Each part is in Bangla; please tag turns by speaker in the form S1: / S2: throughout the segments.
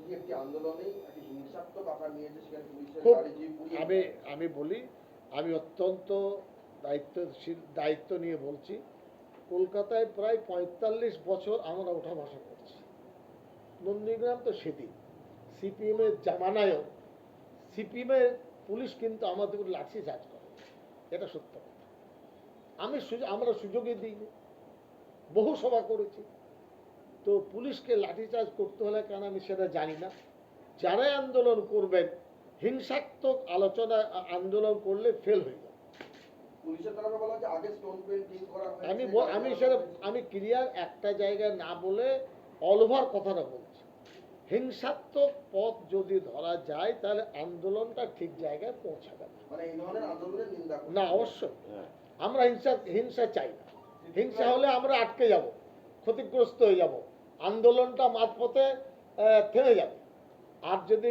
S1: বিরোধী একটি আন্দোলনে একটি হিংসাত্মক আকার নিয়েছে সেখানে পুলিশের
S2: খুব
S1: গাড়ি দিয়ে পুড়িয়ে
S2: আমি আমি বলি আমি অত্যন্ত দায়িত্বশীল দায়িত্ব নিয়ে বলছি কলকাতায় প্রায় পঁয়তাল্লিশ বছর আমরা ওঠা বসা করছি। নন্দীগ্রাম তো সেদিন। সিপিএমের জামানায়ও সিপিএমের পুলিশ কিন্তু আমাদের লাঠি চার্জ করে। এটা সত্য কথা। আমি সুযোগ আমরা সুযোগই দিইনি। বহু সভা করেছি। তো পুলিশকে লাঠিচার্জ করতে হলে কেন আমি সেটা জানি না? যারাই আন্দোলন করবেন হিংসাত্মক আলোচনা আন্দোলন করলে ফেল হয়ে যাবে। আমি আমি সেটা আমি ক্লিয়ার একটা জায়গায় না বলে অল ওভার কথাটা বলছি। হিংসাত্মক পথ যদি ধরা যায় তাহলে আন্দোলনটা ঠিক জায়গায় পৌঁছাবে না।
S1: মানে এই ধরনের আন্দোলনের নিন্দা করছে।
S2: না অবশ্যই। আমরা হিংসা হিংসা চাই না। হিংসা হলে আমরা আটকে যাব। ক্ষতিগ্রস্ত হয়ে যাব। আন্দোলনটা মাঝপথে থেমে যাবে। আর যদি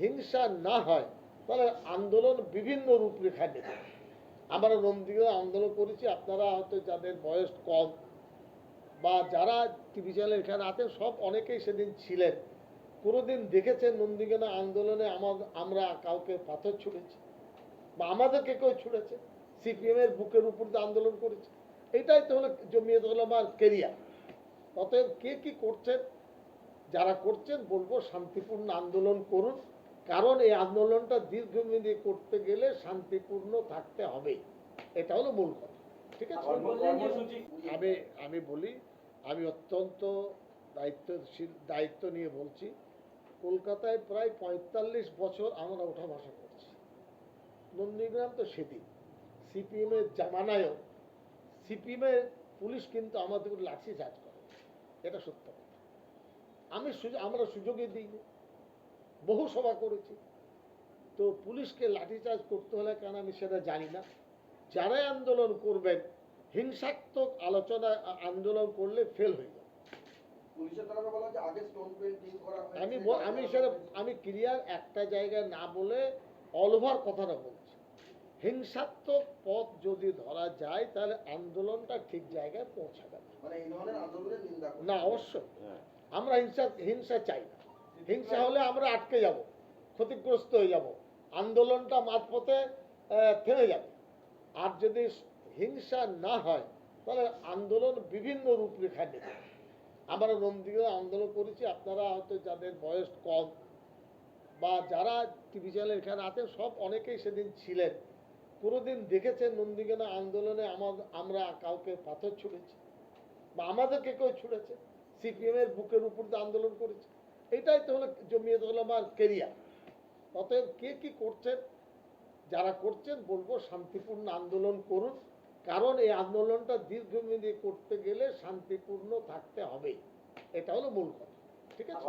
S2: হিংসা না হয়, তাহলে আন্দোলন বিভিন্ন রূপরেখা নেবে আমরা নন্দীগ্রাম আন্দোলন করেছি, আপনারা হয়তো যাদের বয়স কম বা যারা টিভি চ্যানেল এখানে আছেন, সব অনেকেই সেদিন ছিলেন। কোনোদিন দেখেছেন নন্দীগ্রাম আন্দোলনে আমার আমরা কাউকে পাথর ছুঁড়েছি? বা আমাদেরকে কেউ ছুঁড়েছে? সিপিএম এর বুকের উপর দিয়ে আন্দোলন করেছে? এটাই তো হলো জমিয়ত আমার কেরিয়ার অতএব কে কি করছেন? যারা করছেন বলব শান্তিপূর্ণ আন্দোলন করুন। কারণ এই আন্দোলনটা দীর্ঘমেয়াদী করতে গেলে শান্তিপূর্ণ থাকতে হবে। এটা হলো মূল কথা। ঠিক আছে? আমি আমি বলি আমি অত্যন্ত দায়িত্বশীল দায়িত্ব নিয়ে বলছি কলকাতায় প্রায় পঁয়তাল্লিশ বছর আমরা ওঠা বসা করছি। নন্দীগ্রাম তো সেদিন। সিপিএমের জামানায়ও। সিপিএমের পুলিশ কিন্তু আমাদের লাঠি চার্জ করে। এটা সত্য কথা। আমি আমরা সুযোগই দিইনি বহু সভা করেছি। তো পুলিশকে লাঠিচার্জ করতে হলে কেন আমি সেটা জানি না। যারাই আন্দোলন করবেন হিংসাত্মক আলোচনা আন্দোলন করলে ফেল হয়ে যাবে। আমি আমি সেটা আমি ক্লিয়ার একটা জায়গায় না বলে অল ওভার কথাটা বলছি। হিংসাত্মক পথ যদি ধরা যায় তাহলে আন্দোলনটা ঠিক জায়গায় পৌঁছাবে না।
S1: মানে এই ধরনের আন্দোলনের।
S2: না অবশ্যই আমরা হিংসা হিংসা চাই না। হিংসা হলে আমরা আটকে যাব ক্ষতিগ্রস্ত হয়ে যাব। আন্দোলনটা মাঝপথে থেমে যাবে। আর যদি হিংসা না হয় তাহলে আন্দোলন বিভিন্ন রূপরেখা নেবে। আমরা নন্দীগ্রাম আন্দোলন করেছি আপনারা হয়তো যাদের বয়স কম বা যারা টিভি চ্যানেল এখানে আছেন সব অনেকেই সেদিন ছিলেন। কোনোদিন দেখেছেন নন্দীগ্রাম আন্দোলনে আমার আমরা কাউকে পাথর ছুঁড়েছি। আমাদেরকে কেউ ছুড়েছে। সিপিএম এর বুকের উপর দিয়ে আন্দোলন করেছে। এটাই তো হলো জমিয়ত আমার কেরিয়ার অতএব কে কি করছেন? যারা করছেন, বলব শান্তিপূর্ণ আন্দোলন করুন। কারণ এই আন্দোলনটা দীর্ঘমেয়াদী করতে গেলে শান্তিপূর্ণ থাকতে হবে এটা হলো মূল কথা। ঠিক আছে?